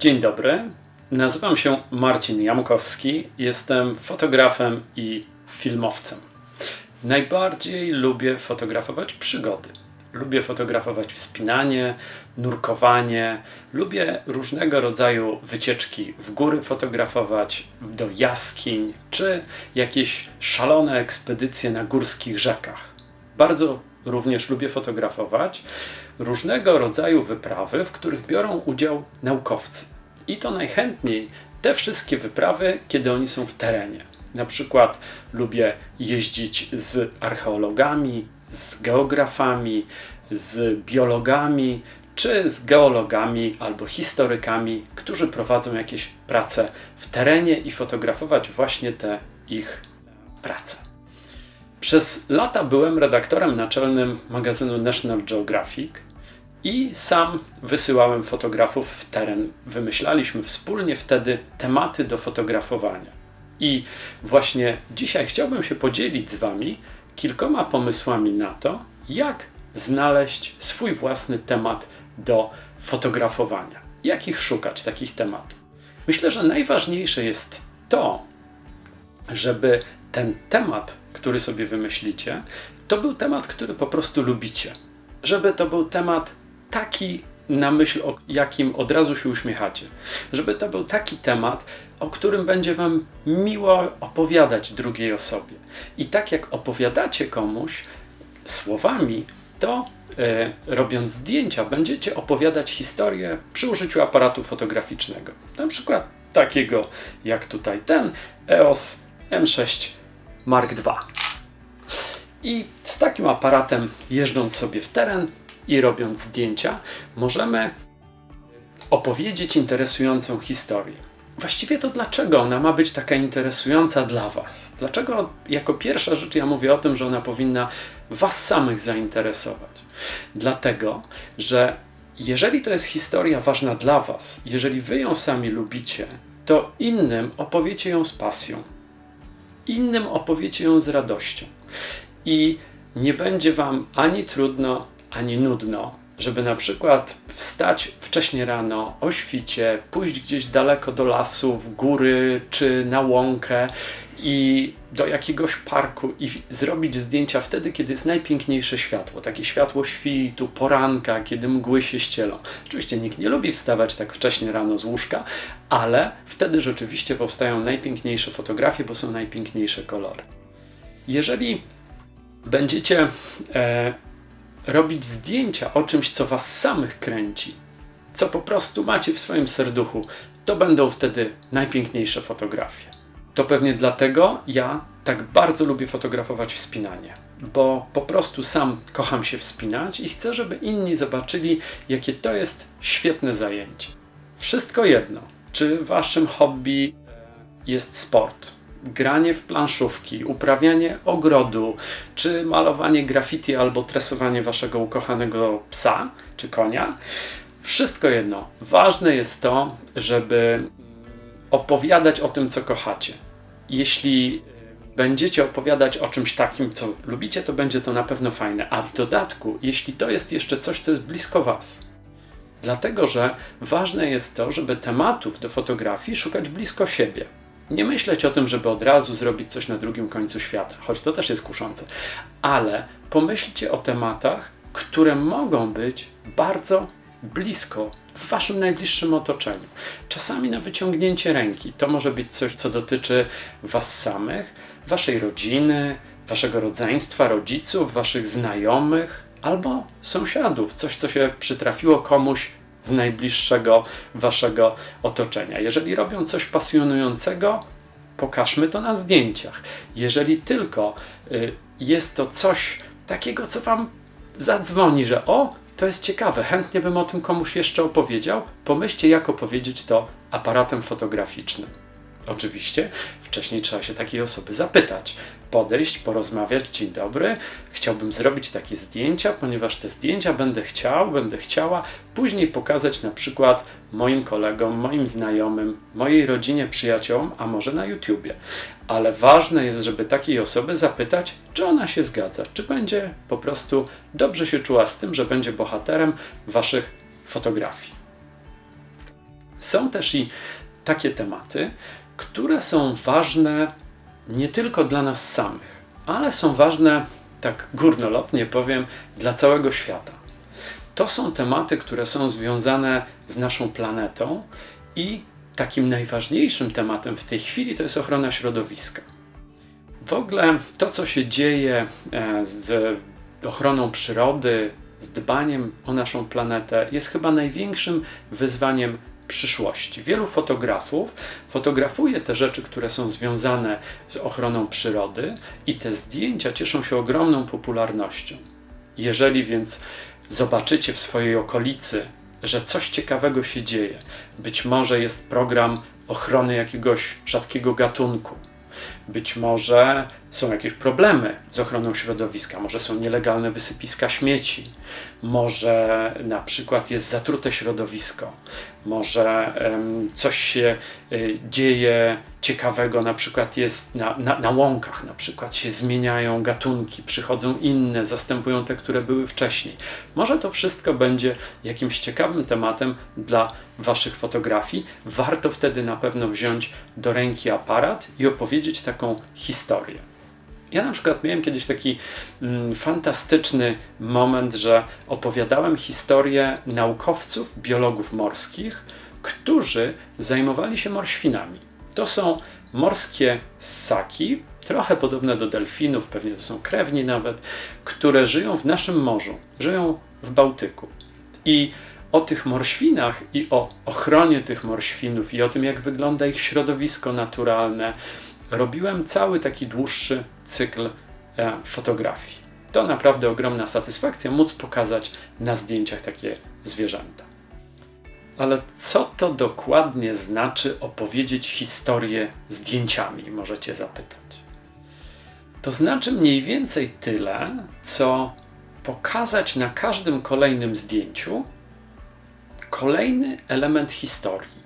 Dzień dobry. Nazywam się Marcin Jamkowski. Jestem fotografem i filmowcem. Najbardziej lubię fotografować przygody. Lubię fotografować wspinanie, nurkowanie, lubię różnego rodzaju wycieczki w góry fotografować, do jaskiń, czy jakieś szalone ekspedycje na górskich rzekach. Bardzo również lubię fotografować różnego rodzaju wyprawy, w których biorą udział naukowcy. I to najchętniej te wszystkie wyprawy, kiedy oni są w terenie. Na przykład lubię jeździć z archeologami, z geografami, z biologami, czy z geologami albo historykami, którzy prowadzą jakieś prace w terenie i fotografować właśnie te ich prace. Przez lata byłem redaktorem naczelnym magazynu National Geographic i sam wysyłałem fotografów w teren. Wymyślaliśmy wspólnie wtedy tematy do fotografowania. I właśnie dzisiaj chciałbym się podzielić z Wami kilkoma pomysłami na to, jak znaleźć swój własny temat do fotografowania. Jak ich szukać, takich tematów? Myślę, że najważniejsze jest to, żeby ten temat, który sobie wymyślicie, to był temat, który po prostu lubicie. Żeby to był temat taki, na myśl o jakim od razu się uśmiechacie. Żeby to był taki temat, o którym będzie Wam miło opowiadać drugiej osobie. I tak jak opowiadacie komuś słowami, to e, robiąc zdjęcia, będziecie opowiadać historię przy użyciu aparatu fotograficznego. Na przykład takiego jak tutaj ten EOS M6 Mark II. I z takim aparatem, jeżdżąc sobie w teren i robiąc zdjęcia, możemy opowiedzieć interesującą historię. Właściwie to dlaczego ona ma być taka interesująca dla Was? Dlaczego jako pierwsza rzecz ja mówię o tym, że ona powinna Was samych zainteresować? Dlatego, że jeżeli to jest historia ważna dla Was, jeżeli Wy ją sami lubicie, to innym opowiecie ją z pasją. Innym opowiecie ją z radością. I nie będzie Wam ani trudno, ani nudno, żeby na przykład wstać wcześnie rano, o świcie, pójść gdzieś daleko do lasu, w góry czy na łąkę i do jakiegoś parku i zrobić zdjęcia wtedy, kiedy jest najpiękniejsze światło. Takie światło świtu, poranka, kiedy mgły się ścielą. Oczywiście nikt nie lubi wstawać tak wcześnie rano z łóżka, ale wtedy rzeczywiście powstają najpiękniejsze fotografie, bo są najpiękniejsze kolory. Jeżeli będziecie e, robić zdjęcia o czymś, co was samych kręci, co po prostu macie w swoim serduchu, to będą wtedy najpiękniejsze fotografie. To pewnie dlatego ja tak bardzo lubię fotografować wspinanie, bo po prostu sam kocham się wspinać i chcę, żeby inni zobaczyli, jakie to jest świetne zajęcie. Wszystko jedno, czy waszym hobby jest sport, granie w planszówki, uprawianie ogrodu, czy malowanie graffiti albo tresowanie waszego ukochanego psa czy konia. Wszystko jedno. Ważne jest to, żeby opowiadać o tym, co kochacie. Jeśli będziecie opowiadać o czymś takim, co lubicie, to będzie to na pewno fajne. A w dodatku, jeśli to jest jeszcze coś, co jest blisko Was. Dlatego, że ważne jest to, żeby tematów do fotografii szukać blisko siebie nie myśleć o tym, żeby od razu zrobić coś na drugim końcu świata, choć to też jest kuszące, ale pomyślcie o tematach, które mogą być bardzo blisko w waszym najbliższym otoczeniu. Czasami na wyciągnięcie ręki. To może być coś, co dotyczy was samych, waszej rodziny, waszego rodzeństwa, rodziców, waszych znajomych albo sąsiadów. Coś, co się przytrafiło komuś z najbliższego waszego otoczenia. Jeżeli robią coś pasjonującego, pokażmy to na zdjęciach. Jeżeli tylko y, jest to coś takiego, co wam zadzwoni, że o, to jest ciekawe, chętnie bym o tym komuś jeszcze opowiedział, pomyślcie, jak opowiedzieć to aparatem fotograficznym. Oczywiście wcześniej trzeba się takiej osoby zapytać, podejść, porozmawiać. Dzień dobry, chciałbym zrobić takie zdjęcia, ponieważ te zdjęcia będę chciał, będę chciała później pokazać na przykład moim kolegom, moim znajomym, mojej rodzinie, przyjaciołom, a może na YouTubie. Ale ważne jest, żeby takiej osoby zapytać, czy ona się zgadza, czy będzie po prostu dobrze się czuła z tym, że będzie bohaterem waszych fotografii. Są też i takie tematy, które są ważne nie tylko dla nas samych, ale są ważne, tak górnolotnie powiem, dla całego świata. To są tematy, które są związane z naszą planetą i takim najważniejszym tematem w tej chwili to jest ochrona środowiska. W ogóle to, co się dzieje e, z ochroną przyrody, z dbaniem o naszą planetę, jest chyba największym wyzwaniem przyszłości. Wielu fotografów fotografuje te rzeczy, które są związane z ochroną przyrody, i te zdjęcia cieszą się ogromną popularnością. Jeżeli więc zobaczycie w swojej okolicy, że coś ciekawego się dzieje, być może jest program ochrony jakiegoś rzadkiego gatunku, być może są jakieś problemy z ochroną środowiska, może są nielegalne wysypiska śmieci, może na przykład jest zatrute środowisko, może coś się y, dzieje ciekawego, na przykład jest na, na, na łąkach, na przykład się zmieniają gatunki, przychodzą inne, zastępują te, które były wcześniej. Może to wszystko będzie jakimś ciekawym tematem dla Waszych fotografii. Warto wtedy na pewno wziąć do ręki aparat i opowiedzieć taką historię. Ja na przykład miałem kiedyś taki mm, fantastyczny moment, że opowiadałem historię naukowców, biologów morskich, którzy zajmowali się morświnami. To są morskie ssaki, trochę podobne do delfinów, pewnie to są krewni nawet, które żyją w naszym morzu, żyją w Bałtyku. I o tych morświnach i o ochronie tych morświnów i o tym, jak wygląda ich środowisko naturalne, robiłem cały taki dłuższy cykl e, fotografii. To naprawdę ogromna satysfakcja móc pokazać na zdjęciach takie zwierzęta. Ale co to dokładnie znaczy opowiedzieć historię zdjęciami, możecie zapytać. To znaczy mniej więcej tyle, co pokazać na każdym kolejnym zdjęciu kolejny element historii.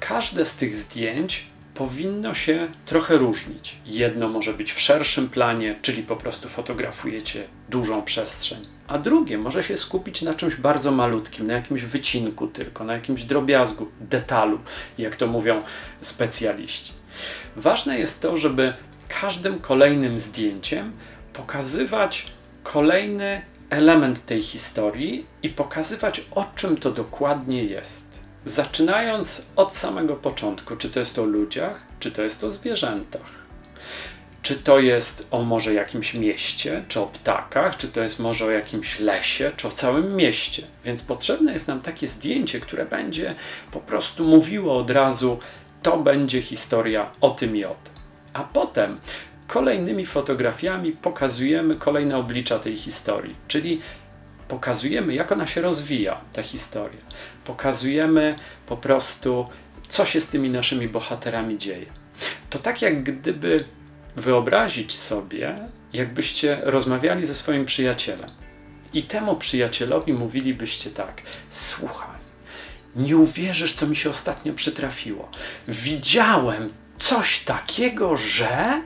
Każde z tych zdjęć powinno się trochę różnić. Jedno może być w szerszym planie, czyli po prostu fotografujecie dużą przestrzeń, a drugie może się skupić na czymś bardzo malutkim, na jakimś wycinku tylko, na jakimś drobiazgu, detalu, jak to mówią specjaliści. Ważne jest to, żeby każdym kolejnym zdjęciem pokazywać kolejny element tej historii i pokazywać, o czym to dokładnie jest. Zaczynając od samego początku, czy to jest o ludziach, czy to jest o zwierzętach. Czy to jest o może jakimś mieście, czy o ptakach, czy to jest może o jakimś lesie, czy o całym mieście. Więc potrzebne jest nam takie zdjęcie, które będzie po prostu mówiło od razu, to będzie historia o tym i o tym. A potem kolejnymi fotografiami pokazujemy kolejne oblicza tej historii, czyli pokazujemy, jak ona się rozwija, ta historia. Pokazujemy po prostu, co się z tymi naszymi bohaterami dzieje. To tak jak gdyby wyobrazić sobie, jakbyście rozmawiali ze swoim przyjacielem. I temu przyjacielowi mówilibyście tak: Słuchaj, nie uwierzysz, co mi się ostatnio przytrafiło. Widziałem coś takiego, że.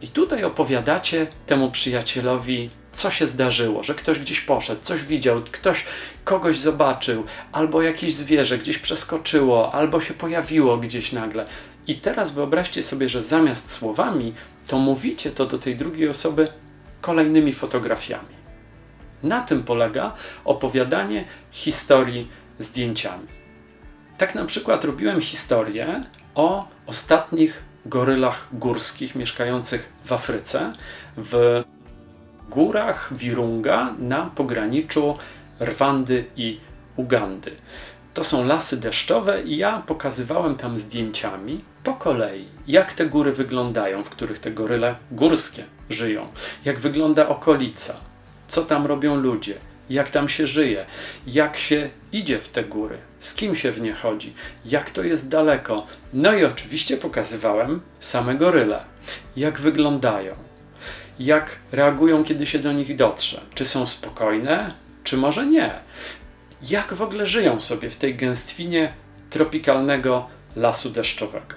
I tutaj opowiadacie temu przyjacielowi co się zdarzyło, że ktoś gdzieś poszedł, coś widział, ktoś kogoś zobaczył, albo jakieś zwierzę gdzieś przeskoczyło, albo się pojawiło gdzieś nagle. I teraz wyobraźcie sobie, że zamiast słowami, to mówicie to do tej drugiej osoby kolejnymi fotografiami. Na tym polega opowiadanie historii zdjęciami. Tak na przykład robiłem historię o ostatnich gorylach górskich mieszkających w Afryce, w górach Wirunga na pograniczu Rwandy i Ugandy. To są lasy deszczowe i ja pokazywałem tam zdjęciami po kolei, jak te góry wyglądają, w których te goryle górskie żyją, jak wygląda okolica, co tam robią ludzie, jak tam się żyje, jak się idzie w te góry, z kim się w nie chodzi, jak to jest daleko. No i oczywiście pokazywałem same goryle, jak wyglądają, jak reagują, kiedy się do nich dotrze. Czy są spokojne, czy może nie. Jak w ogóle żyją sobie w tej gęstwinie tropikalnego lasu deszczowego.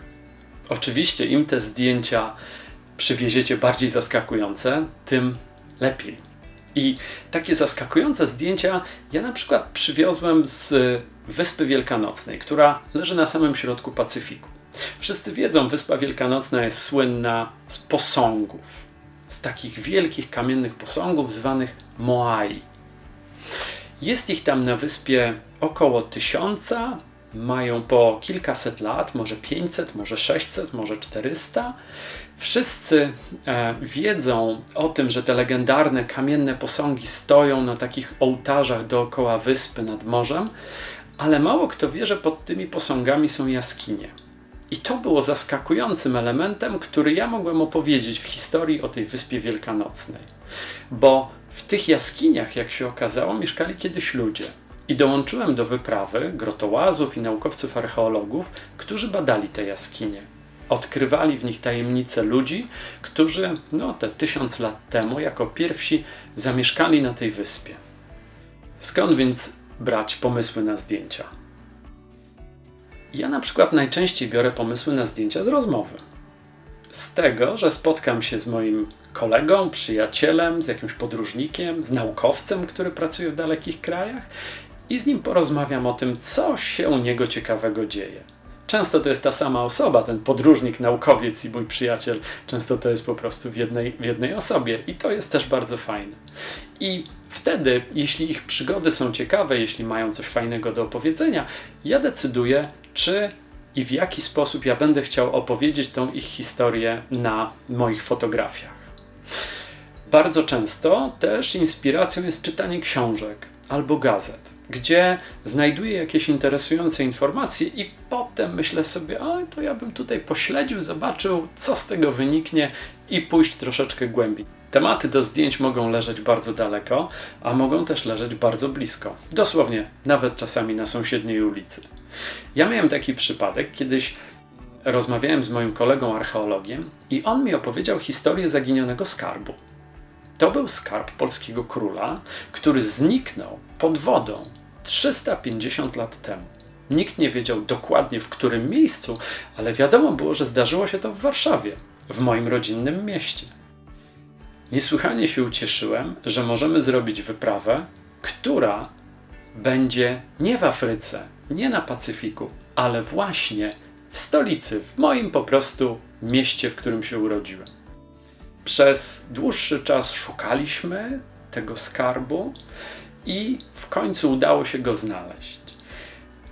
Oczywiście, im te zdjęcia przywieziecie bardziej zaskakujące, tym lepiej. I takie zaskakujące zdjęcia ja na przykład przywiozłem z Wyspy Wielkanocnej, która leży na samym środku Pacyfiku. Wszyscy wiedzą, Wyspa Wielkanocna jest słynna z posągów, z takich wielkich kamiennych posągów zwanych Moai. Jest ich tam na wyspie około tysiąca, mają po kilkaset lat, może 500, może 600, może 400. Wszyscy e, wiedzą o tym, że te legendarne kamienne posągi stoją na takich ołtarzach dookoła wyspy nad morzem, ale mało kto wie, że pod tymi posągami są jaskinie. I to było zaskakującym elementem, który ja mogłem opowiedzieć w historii o tej Wyspie Wielkanocnej. Bo w tych jaskiniach, jak się okazało, mieszkali kiedyś ludzie. I dołączyłem do wyprawy grotołazów i naukowców archeologów, którzy badali te jaskinie. Odkrywali w nich tajemnice ludzi, którzy no, te tysiąc lat temu jako pierwsi zamieszkali na tej wyspie. Skąd więc brać pomysły na zdjęcia? Ja na przykład najczęściej biorę pomysły na zdjęcia z rozmowy. Z tego, że spotkam się z moim kolegą, przyjacielem, z jakimś podróżnikiem, z naukowcem, który pracuje w dalekich krajach i z nim porozmawiam o tym, co się u niego ciekawego dzieje. Często to jest ta sama osoba, ten podróżnik, naukowiec i mój przyjaciel. Często to jest po prostu w jednej, w jednej osobie i to jest też bardzo fajne. I wtedy, jeśli ich przygody są ciekawe, jeśli mają coś fajnego do opowiedzenia, ja decyduję, czy i w jaki sposób ja będę chciał opowiedzieć tą ich historię na moich fotografiach. Bardzo często też inspiracją jest czytanie książek albo gazet gdzie znajduję jakieś interesujące informacje i potem myślę sobie, o to ja bym tutaj pośledził, zobaczył, co z tego wyniknie i pójść troszeczkę głębiej. Tematy do zdjęć mogą leżeć bardzo daleko, a mogą też leżeć bardzo blisko. Dosłownie, nawet czasami na sąsiedniej ulicy. Ja miałem taki przypadek, kiedyś rozmawiałem z moim kolegą archeologiem i on mi opowiedział historię zaginionego skarbu. To był skarb polskiego króla, który zniknął pod wodą 350 lat temu. Nikt nie wiedział dokładnie w którym miejscu, ale wiadomo było, że zdarzyło się to w Warszawie, w moim rodzinnym mieście. Niesłychanie się ucieszyłem, że możemy zrobić wyprawę, która będzie nie w Afryce, nie na Pacyfiku, ale właśnie w stolicy, w moim po prostu mieście, w którym się urodziłem. Przez dłuższy czas szukaliśmy tego skarbu i w końcu udało się go znaleźć.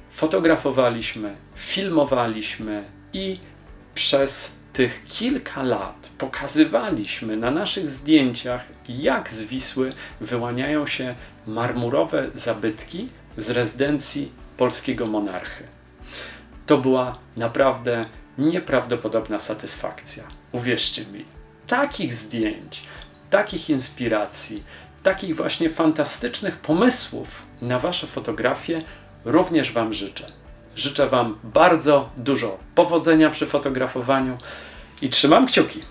Fotografowaliśmy, filmowaliśmy i przez tych kilka lat pokazywaliśmy na naszych zdjęciach, jak z Wisły wyłaniają się marmurowe zabytki z rezydencji polskiego monarchy. To była naprawdę nieprawdopodobna satysfakcja. Uwierzcie mi, takich zdjęć, takich inspiracji, takich właśnie fantastycznych pomysłów na Wasze fotografie również Wam życzę. Życzę Wam bardzo dużo powodzenia przy fotografowaniu i trzymam kciuki.